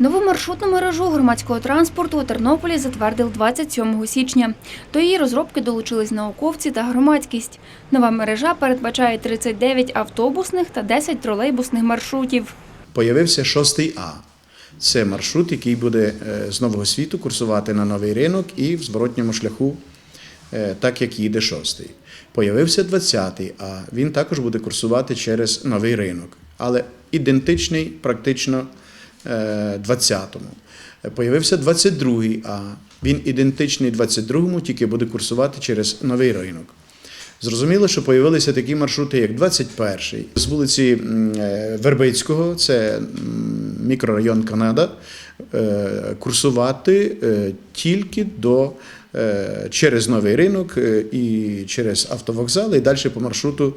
Нову маршрутну мережу громадського транспорту у Тернополі затвердив 27 січня. До її розробки долучились науковці та громадськість. Нова мережа передбачає 39 автобусних та 10 тролейбусних маршрутів. Появився шостий А. Це маршрут, який буде е, з нового світу курсувати на новий ринок і в зворотньому шляху, е, так як їде шостий. Появився 20-й А. Він також буде курсувати через новий ринок, але ідентичний практично 20-му. Е, Появився 22-й А. Він ідентичний 22-му, тільки буде курсувати через новий ринок. Зрозуміло, що появилися такі маршрути, як 21-й, з вулиці е, Вербицького, це мікрорайон Канада, е, курсувати е, тільки до, е, через новий ринок і через автовокзали, і далі по маршруту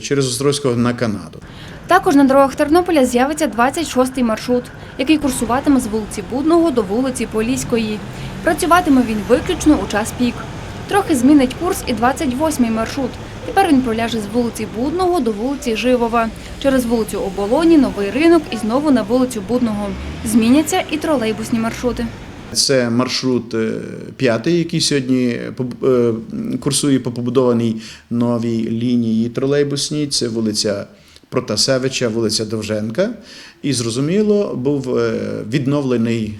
через Острозького на Канаду. Також на дорогах Тернополя з'явиться 26-й маршрут, який курсуватиме з вулиці Будного до вулиці Поліської. Працюватиме він виключно у час пік. Трохи змінить курс і 28-й маршрут. Тепер він проляже з вулиці Будного до вулиці Живова, через вулицю Оболоні, Новий ринок і знову на вулицю Будного. Зміняться і тролейбусні маршрути. Це маршрут е, п'ятий, який сьогодні е, курсує по побудованій новій лінії тролейбусній. Це вулиця Протасевича, вулиця Довженка. І зрозуміло, був е, відновлений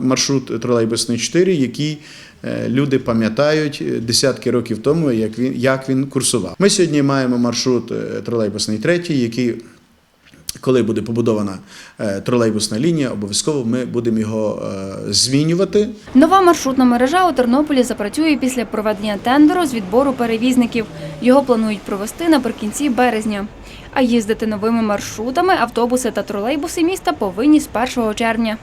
маршрут тролейбусний 4, який е, люди пам'ятають десятки років тому, як він, як він курсував. Ми сьогодні маємо маршрут е, тролейбусний третій, який коли буде побудована е, тролейбусна лінія, обов'язково ми будемо його змінювати. Нова маршрутна мережа у Тернополі запрацює після проведення тендеру з відбору перевізників. Його планують провести наприкінці березня. А їздити новими маршрутами автобуси та тролейбуси міста повинні з 1 червня.